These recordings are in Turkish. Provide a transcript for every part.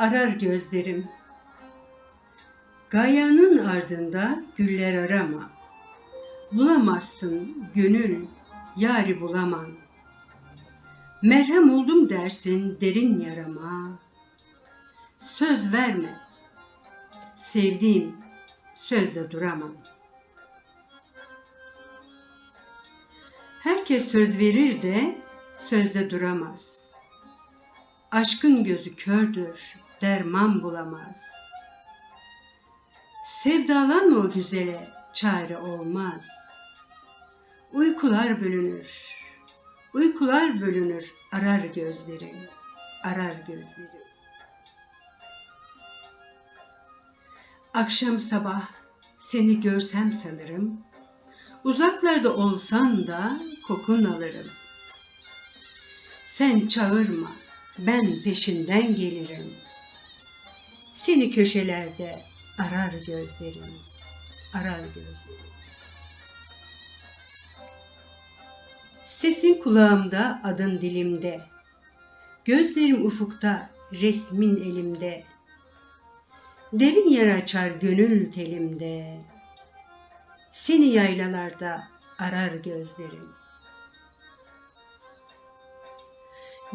arar gözlerim. Gayanın ardında güller arama. Bulamazsın gönül, yari bulamam. Merhem oldum dersin derin yarama. Söz verme, sevdiğim sözde duramam. Herkes söz verir de sözde duramaz. Aşkın gözü kördür, derman bulamaz. Sevdalanma o güzele, çare olmaz. Uykular bölünür, uykular bölünür, arar gözlerim, arar gözlerim. Akşam sabah seni görsem sanırım, uzaklarda olsan da kokun alırım. Sen çağırma, ben peşinden gelirim. Seni köşelerde arar gözlerim, arar gözlerim. Sesin kulağımda, adın dilimde. Gözlerim ufukta, resmin elimde. Derin yer açar gönül telimde. Seni yaylalarda arar gözlerim.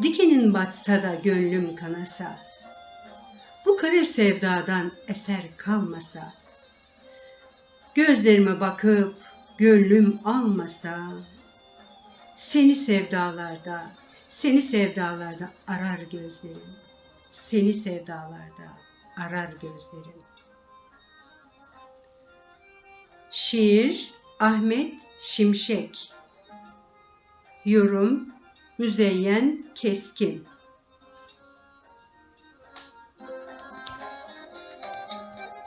Dikenin batsa da gönlüm kanasa, bu kader sevdadan eser kalmasa, gözlerime bakıp gönlüm almasa, seni sevdalarda, seni sevdalarda arar gözlerim, seni sevdalarda arar gözlerim. Şiir Ahmet Şimşek Yorum Müzeyyen Keskin